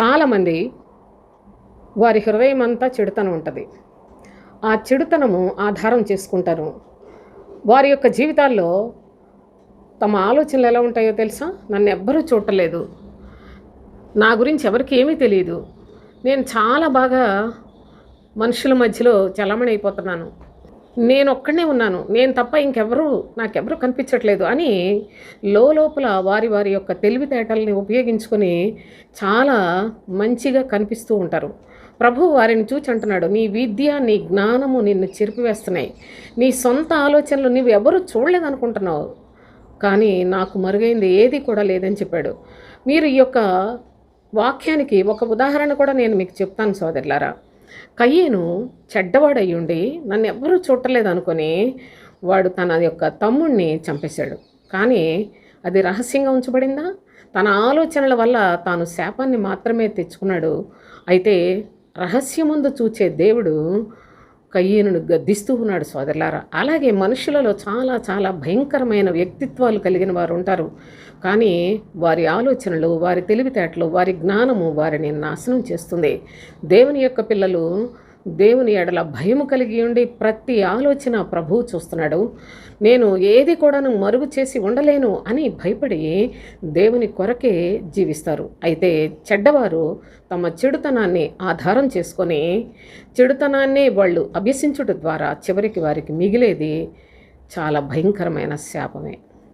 చాలామంది వారి హృదయం అంతా చెడుతనం ఉంటుంది. ఆ చెడుతనము ఆధారం చేసుకుంటారు. వారి యొక్క జీవితాల్లో తమ ఆలోచనలు ఎలా ఉంటాయో తెలుసా? నన్ను ఎవ్వరూ చూడలేదు నా గురించి ఎవరికి ఏమీ తెలియదు నేను చాలా బాగా మనుషుల మధ్యలో చలమణి అయిపోతున్నాను నేను ఒక్కడనే ఉన్నాను. నేను తప్ప ఇంకెవరూ నాకెవరూ కనిపించట్లేదు అని లోపల వారి వారి యొక్క తెలివితేటల్ని ఉపయోగించుకొని చాలా మంచిగా కనిపిస్తూ ఉంటారు. ప్రభు వారిని చూచి అంటున్నాడు నీ విద్య నీ జ్ఞానము నిన్ను చెరిపివేస్తున్నాయి. నీ సొంత ఆలోచనలు నువ్వు ఎవరు చూడలేదనుకుంటున్నావు. కానీ నాకు మరుగైంది ఏది కూడా లేదని చెప్పాడు. మీరు ఈ యొక్క వాక్యానికి ఒక ఉదాహరణ కూడా నేను మీకు చెప్తాను సోదరులారా. కయ్యేను చెడ్డవాడయ్యుండి నన్ను ఎవ్వరూ చూడలేదనుకొని వాడు తన యొక్క తమ్ముణ్ణి చంపేశాడు. కానీ అది రహస్యంగా ఉంచబడిందా? తన ఆలోచనల వల్ల తాను శాపాన్ని మాత్రమే తెచ్చుకున్నాడు. అయితే రహస్యముందు చూచే దేవుడు కయ్యేను గద్దిస్తూ ఉన్నాడు సోదరులారా. అలాగే మనుషులలో చాలా చాలా భయంకరమైన వ్యక్తిత్వాలు కలిగిన వారు ఉంటారు. కానీ వారి ఆలోచనలు వారి తెలివితేటలు వారి జ్ఞానము వారిని నాశనం చేస్తుంది. దేవుని యొక్క పిల్లలు దేవుని ఎడల భయము కలిగి ఉండి ప్రతి ఆలోచన ప్రభువు చూస్తున్నాడు. నేను ఏది కూడాను మరుగు చేసి ఉండలేను అని భయపడి దేవుని కొరకే జీవిస్తారు. అయితే చెడ్డవారు తమ చెడుతనాన్ని ఆధారం చేసుకొని చెడుతనాన్నే వాళ్ళు అభ్యసించుట ద్వారా చివరికి వారికి మిగిలేది చాలా భయంకరమైన శాపమే.